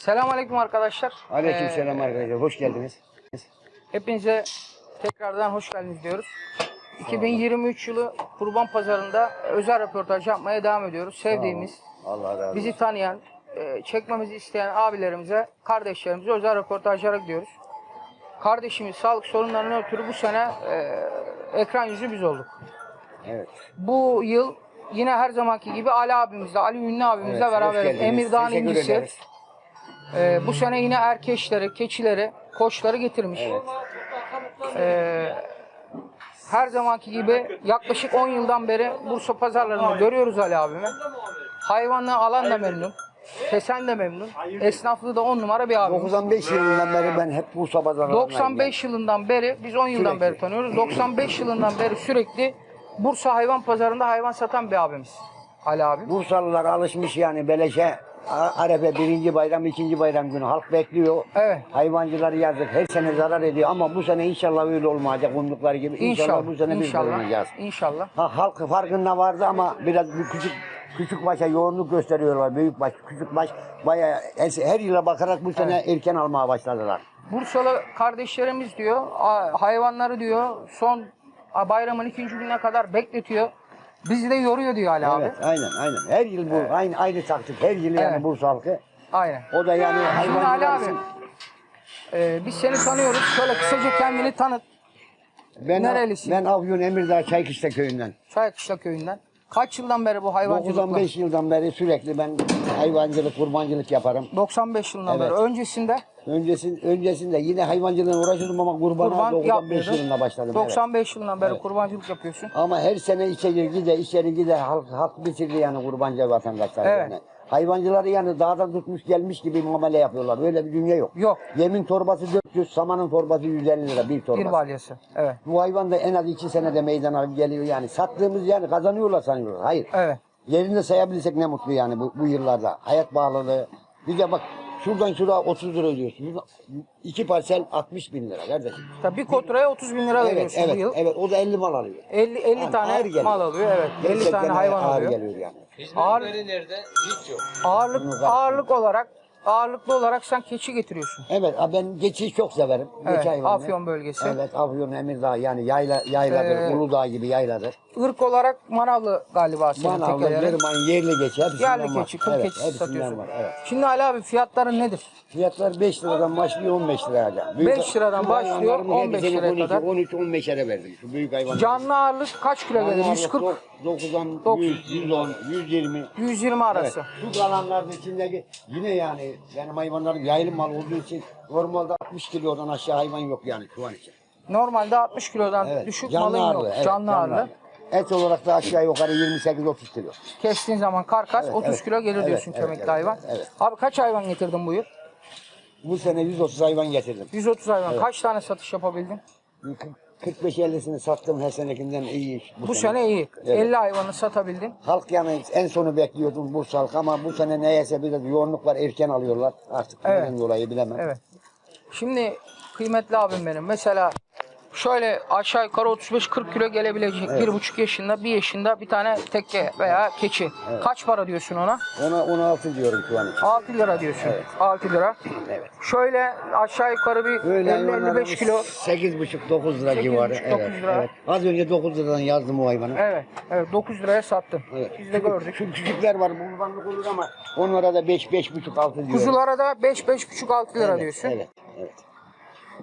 Selamünaleyküm arkadaşlar. Aleykümselam Ee, arkadaşlar. Hoş geldiniz. Hepinize tekrardan hoş geldiniz diyoruz. 2023 yılı Kurban Pazarı'nda özel röportaj yapmaya devam ediyoruz. Sevdiğimiz, Allah razı olsun. bizi tanıyan, e, çekmemizi isteyen abilerimize, kardeşlerimize özel röportajlara gidiyoruz. Kardeşimiz sağlık sorunlarından ötürü bu sene e, ekran yüzü biz olduk. Evet. Bu yıl yine her zamanki gibi Ali abimizle, Ali Ünlü abimizle Evet, beraberiz. Emirdağ'ın incisi. Ee, bu sene yine erkeşleri, keçileri, koçları getirmiş. Evet. Ee, her zamanki gibi yaklaşık 10 yıldan beri Bursa pazarlarında görüyoruz Ali abimi. Hayvanı alan da memnun. Kesen de memnun. Esnaflığı da 10 numara bir abimiz. 95 yılından beri ben hep Bursa pazarlarındayım. 95 yılından beri, biz 10 yıldan Sürekli. beri tanıyoruz. 95 yılından beri sürekli Bursa hayvan pazarında hayvan satan bir abimiz. Ali abi. Bursalılar alışmış yani beleşe. Arefe birinci bayram, ikinci bayram günü halk bekliyor. Evet. Hayvancılar yazık her sene zarar ediyor ama bu sene inşallah öyle olmayacak umdukları gibi. İnşallah, İnşallah. bu sene biz İnşallah. kazanacağız. İnşallah. Ha, halk farkında vardı ama biraz bir küçük küçük başa yoğunluk gösteriyorlar. Büyük baş, küçük baş bayağı her, her yıla bakarak bu sene erken almaya başladılar. Bursalı kardeşlerimiz diyor hayvanları diyor son bayramın ikinci gününe kadar bekletiyor. Bizi de yoruyor diyor Ali abi. Evet, aynen aynen. Her yıl bu aynı aynı taktik. Her yıl yani Evet. Bursa halkı. Aynen. O da yani Şimdi Ali hayvancılar abi için. e, biz seni tanıyoruz. Şöyle kısaca kendini tanıt. Ben, nerelisin? Ben Afyon Emirdağ Çaykışla köyünden. Çaykışla köyünden. Kaç yıldan beri bu hayvancılıkla? 95 yıldan beri sürekli ben hayvancılık, kurbancılık yaparım. 95 yılından Evet. beri. Öncesinde Öncesin, öncesinde yine hayvancılığına uğraşıyordum ama kurbana kurban 95 yapmıyordun. yılında başladım. evet. 95 yılından beri Evet. kurbancılık yapıyorsun. Ama her sene içeri gide, içeri gide halk, halk bitirdi yani kurbancı vatandaşlar Evet. yani. Hayvancıları yani dağdan tutmuş gelmiş gibi muamele yapıyorlar. Öyle bir dünya yok. Yok. Yemin torbası 400, samanın torbası 150 lira bir torbası. Bir balyası. Evet. Bu hayvan da en az iki senede meydana geliyor yani. Sattığımız yani kazanıyorlar sanıyorlar. Hayır. Evet. Yerinde sayabilirsek ne mutlu yani bu, bu yıllarda. Hayat bağlılığı. Bir de bak şuradan şuraya 30 lira ödüyorsun. Şuradan İki parsel 60 bin lira kardeşim. Tabii bir kotraya 30 bin lira Evet, veriyorsun evet, bu yıl. evet. O da 50 mal alıyor. 50, 50 Yani tane ağır geliyor. mal alıyor evet. 50 Gerçekten tane hayvan ağır alıyor. geliyor yani. Ağır- nerede? Hiç yok. Ağırlık ağırlık olarak ağırlıklı olarak sen keçi getiriyorsun. Evet ben geçiyi çok severim. Evet, hayvanı. Afyon bölgesi. Evet Afyon Emirdağ yani yayla, yayladır. Ee, Uludağ gibi yayladır. Irk olarak Manavlı galiba senin Manavlı, tekelerin. Gırman, yerli geçi hepsinden Yerli var. keçi, kıl evet, keçisi hepsinden satıyorsun. var. Evet. Şimdi Ali abi fiyatların nedir? Fiyatlar 5 liradan başlıyor 15 liraya kadar. 5 liradan başlıyor, 15 liraya kadar. 13-15 lira verdik şu büyük hayvanlar. Canlı ağırlık kaç kilo gelir? 140, 9'dan Dokuz. 100, 110, 120. 120 Evet. arası. Şu kalanların içindeki yine yani benim hayvanlarım yaylı mal olduğu için normalde 60 kilodan aşağı hayvan yok yani şu an için. Normalde 60 kilodan Evet. düşük Canlı malın yok. ağırlığı, evet, canlı ağırlığı. Et olarak da aşağı yukarı 28-30 kilo. Kestiğin zaman karkas Evet, 30 evet. kilo gelir Evet, diyorsun evet, kemikli evet, hayvan. evet. Abi kaç hayvan getirdin bu yıl? Bu sene 130 hayvan getirdim. 130 hayvan. Kaç tane satış yapabildin? 45-50'sini sattım her senekinden iyi. Bu, sene. iyi. Evet. 50 hayvanı satabildin. Halk yani en sonu bekliyordum Bursa halk ama bu sene neyse biraz yoğunluk var erken alıyorlar. Artık Evet. dolayı bilemem. Evet. Şimdi kıymetli abim benim mesela şöyle aşağı yukarı 35-40 kilo gelebilecek bir buçuk yaşında bir yaşında bir tane tekke veya keçi. Kaç para diyorsun ona? Ona 16 diyorum için. 6 lira diyorsun. 6 lira. Evet. Şöyle aşağı yukarı bir Böyle 50-55 kilo. 8,5-9 lira 8,5, civarı. 9 Evet, lira. evet. Az önce 9 liradan yazdım o hayvanı. Evet, evet 9 liraya sattın. Evet. Biz de gördük. Şu küçükler var kurbanlık olur ama onlara da 5 5,5 6 diyorum. Kuzulara da 5-5,5-6 lira evet, diyorsun. Evet. Evet.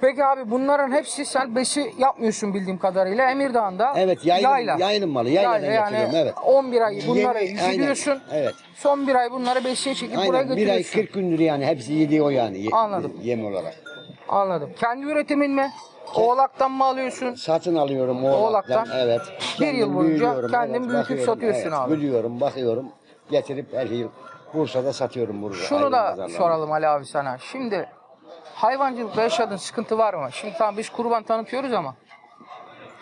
Peki abi bunların hepsi sen besi yapmıyorsun bildiğim kadarıyla Emirdağ'da. Evet, yaylım- yayla. yaylım malı, yayladan yani evet. 11 ay bunları aynen, yüzüyorsun. evet. Son bir ay bunları besiye çekip buraya Aynen bir ay götürüyorsun. 40 gündür yani hepsi yedi o yani. ye- Anladım. Yem olarak. Anladım. Kendi üretimin mi? Oğlaktan mı alıyorsun? Satın alıyorum Oğlaktan. oğlaktan. Evet. Bir yıl boyunca kendin büyütüp bakıyorum, satıyorsun evet. abi. Büyüyorum, bakıyorum. Getirip her yıl Bursa'da satıyorum burada. Şunu da soralım Ali abi sana. Şimdi hayvancılıkta yaşadığın sıkıntı var mı? Şimdi tamam biz kurban tanıtıyoruz ama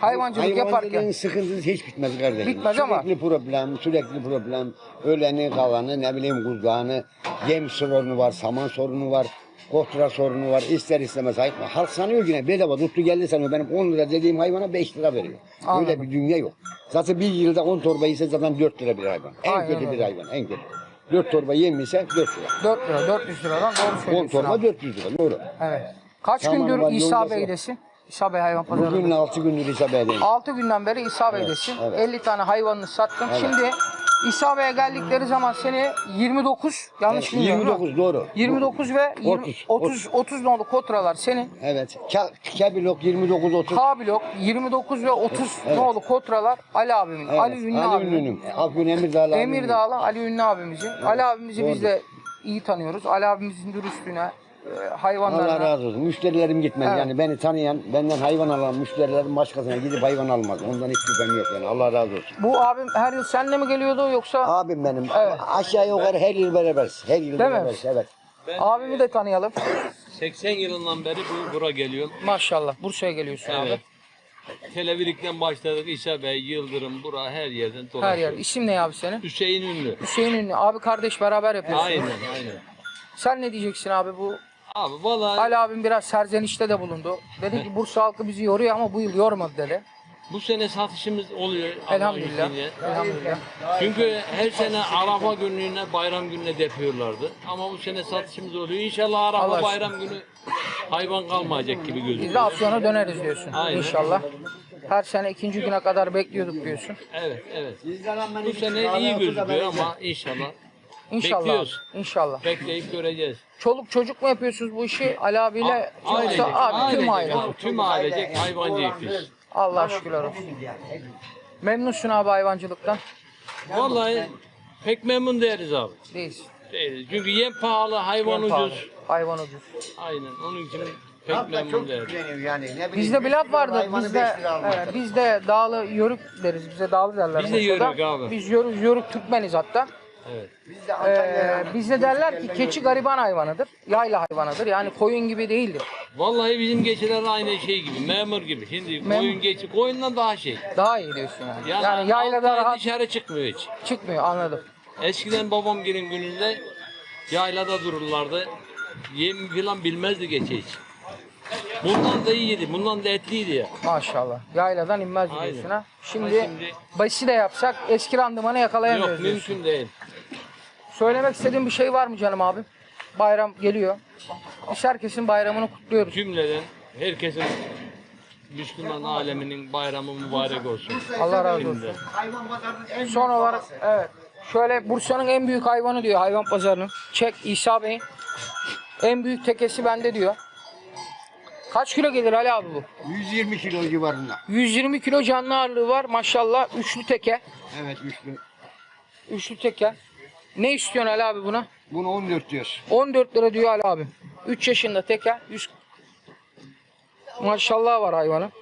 hayvancılık Hayvancılığın yaparken sıkıntısı hiç bitmez kardeşim. Bitmez sürekli ama- problem, sürekli problem. Öleni, kalanı, ne bileyim kuzdağını, yem sorunu var, saman sorunu var. Kohtura sorunu var. ister istemez hayvan. Halk sanıyor yine bedava tuttu geldi sanıyor. Benim 10 lira dediğim hayvana 5 lira veriyor. Anladım. Öyle bir dünya yok. Zaten bir yılda 10 torba ise zaten 4 lira bir hayvan. En Aynen kötü bir öyle. hayvan. En kötü. 4 torba yem ise 4 lira. 4 lira, 400 liradan doğru 10 söylüyorsun torba abi. 400 lira doğru. Evet. Kaç Tamam, gündür var, İsa yolda- Bey'desin? İsa Bey hayvan Bugün pazarında. 6 gündür İsa Bey'deyim. 6 günden beri İsa Bey'desin. evet. 50 tane hayvanını sattın. Şimdi İsa Bey'e geldikleri zaman seni 29 yanlış bilmiyorum. değil mi? 29 doğru. 29 ve 20, 30, 30 30 nolu kotralar senin. Evet. Ke- Kebilok 29 30. K blok 29 ve 30 Evet. nolu kotralar Ali abimin. Evet. Ali Ünlü Ali. Ünlü'nün. Afyon Emirdağlı. Emirdağlı Ali Ünlü abimizin. Ali abimizi biz doğru. de iyi tanıyoruz. Ali abimizin dürüstlüğüne, hayvanlarına. Allah razı olsun. Müşterilerim gitmez. Evet. Yani beni tanıyan, benden hayvan alan müşterilerim başkasına gidip hayvan almaz. Ondan hiç şüphem yok yani. Allah razı olsun. Bu abim her yıl seninle mi geliyordu yoksa Abim benim. Evet. Aşağı yukarı her yıl beraberiz. Her yıl Değil mi? beraberiz. Evet. abimi de tanıyalım. 80 yılından beri bu bura geliyor. Maşallah Bursa'ya geliyorsun Evet. abi. Televirik'ten başladık. İsa Bey, Yıldırım, bura her yerden Her dolaşıyor. yer. İsim ne abi senin? Hüseyin Ünlü. Hüseyin Ünlü. Abi kardeş beraber yapıyorsun. Aynen, aynen. Sen ne diyeceksin abi bu? Abi vallahi Ali abim biraz serzenişte de bulundu. Dedi ki Bursa halkı bizi yoruyor ama bu yıl yormadı dedi. bu sene satışımız oluyor. Allah'ın Elhamdülillah. izniyle. Elhamdülillah. Çünkü her sene Arafa gününe, bayram gününe depiyorlardı. Ama bu sene satışımız oluyor. İnşallah Arafa Allah aşkına. bayram günü hayvan kalmayacak gibi Biz de gözüküyor. Afyon'a döneriz diyorsun Aynen. inşallah. Her sene ikinci güne kadar bekliyorduk diyorsun. Evet, evet. Bu sene iyi gözüküyor ama inşallah İnşallah. Bekliyoruz. İnşallah. bekleyip göreceğiz. Çoluk çocuk mu yapıyorsunuz bu işi Ali abiyle Ailecek, yoksa abi tüm aile. ailecek, tüm ailecek hayvancıyız biz. Allah şükürler olsun. Memnunsun abi hayvancılıktan. Vallahi pek memnun değiliz abi. Değiliz. Değiliz. Çünkü yem pahalı, hayvan Yem pahalı, ucuz. Hayvan ucuz. Aynen. Onun için pek memnun değiliz. Yani ne bileyim, Bizde bir laf hayvanı Bizde, lira evet, bizde dağlı yörük deriz. Bize dağlı derler. Biz de Bursa'da. yörük abi. Biz yörük, yörük Türkmeniz hatta. Evet. Bizde Ee, bizde derler ki keçi gariban hayvanıdır. Yayla hayvanıdır. Yani koyun gibi değildir. Vallahi bizim geçiler aynı şey gibi, memur gibi. Şimdi Mem- koyun geçi, koyundan daha şey. Daha iyi diyorsun yani. Yani, Yani, yaylada rahat dışarı çıkmıyor hiç. çıkmıyor anladım. Eskiden babam gelin gününde yaylada dururlardı. Yem falan bilmezdi geçi hiç. Bundan da iyiydi, bundan da etliydi ya. Maşallah. Yayladan inmez diyorsun ha. Şimdi, Ama şimdi- başı da yapsak eski randımanı Yok yakalayamıyoruz diyorsun. mümkün değil. Söylemek istediğin bir şey var mı canım abim? Bayram geliyor. Biz herkesin bayramını kutluyoruz. Cümleden herkesin Müslüman aleminin bayramı mübarek olsun. Allah razı olsun. Son olarak evet. Şöyle Bursa'nın en büyük hayvanı diyor hayvan pazarının. Çek İsa Bey'in. En büyük tekesi bende diyor. Kaç kilo gelir Ali abi bu? 120 kilo civarında. 120 kilo canlı ağırlığı var maşallah. Üçlü teke. Evet üçlü. Üçlü teke. Ne istiyorsun Ali abi buna? Bunu 14 diyoruz. 14 lira diyor Ali abi. 3 yaşında teke. 100... Maşallah var hayvanın.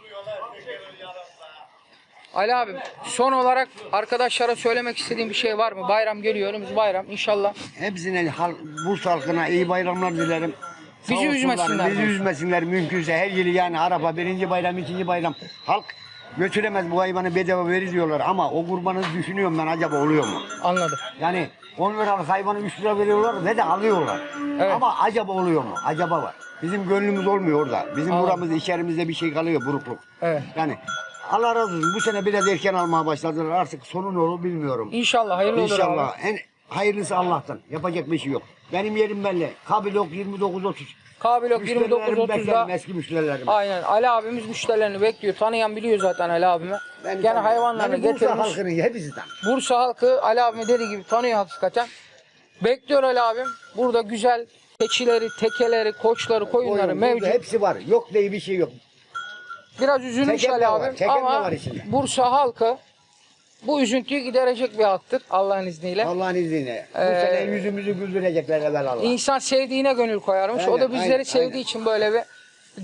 Ali abi son olarak arkadaşlara söylemek istediğim bir şey var mı? Bayram geliyor önümüz bayram inşallah. Hepsine hal, Bursa halkına iyi bayramlar dilerim. Sağ Bizi olsunlar, üzmesinler Bizi üzmesinler mümkünse her yıl yani araba birinci bayram ikinci bayram. Halk götüremez bu hayvanı bedava verir diyorlar ama o kurbanı düşünüyorum ben acaba oluyor mu? Anladım. Yani 10 liralık hayvanı 3 lira veriyorlar ve de alıyorlar. Evet. Ama acaba oluyor mu? Acaba var. Bizim gönlümüz olmuyor orada. Bizim Anladım. buramızda içerimizde bir şey kalıyor burukluk. Evet. Yani Allah razı olsun. Bu sene biraz erken almaya başladılar. Artık sonu ne olur bilmiyorum. İnşallah hayırlı olur abi. İnşallah. En hayırlısı Allah'tan. Yapacak bir şey yok. Benim yerim belli. Kabilok 29-30. Kabilok Müşterilerim 29.30'da beklerim, eski müşterilerim. Aynen Ali abimiz müşterilerini bekliyor. Tanıyan biliyor zaten Ali abimi. Ben Gene hayvanlarını Beni Bursa getirmiş. halkının hepsi tanır. Bursa halkı Ali abimi dediği gibi tanıyor hakikaten. Bekliyor Ali abim. Burada güzel keçileri, tekeleri, koçları, koyunları Oyun, burada mevcut. Hepsi var. Yok diye bir şey yok. Biraz üzülmüş Teker Ali var, abim de ama var içinde. Bursa halkı bu üzüntüyü giderecek bir halktır Allah'ın izniyle. Allah'ın izniyle. Bu Ee, sene yüzümüzü güldürecekler evvel Allah. İnsan sevdiğine gönül koyarmış. o da Aynen, bizleri aynen, sevdiği aynen. için böyle bir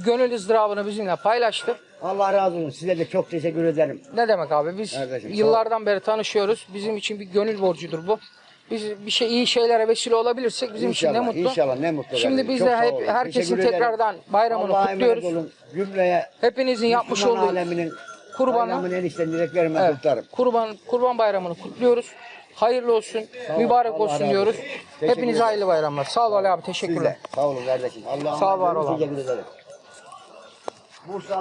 gönül ızdırabını bizimle paylaştı. Allah razı olsun. Size de çok teşekkür ederim. Ne demek abi? Biz Kardeşim, sağ ol. yıllardan beri tanışıyoruz. Bizim için bir gönül borcudur bu. Biz bir şey iyi şeylere vesile olabilirsek bizim için ne İnşallah, mutlu. inşallah, ne mutlu Şimdi kardeşim. biz Çok de sağ hep olun. herkesin Teşekkür ederim. tekrardan bayramını Allah'a emanet kutluyoruz. olun. Cümleye Hepinizin yapmış Müslüman olduğu aleminin kurbanı- bayramını enişten dileklerimi evet, kutlarım. kurban kurban bayramını kutluyoruz. Hayırlı olsun, mübarek Allah olsun razı diyoruz. Hepinize hayırlı bayramlar. Sağ ol Ali abi, teşekkürler. Sağ olun kardeşim. Allah'a Sağ ol, var olun. Bursa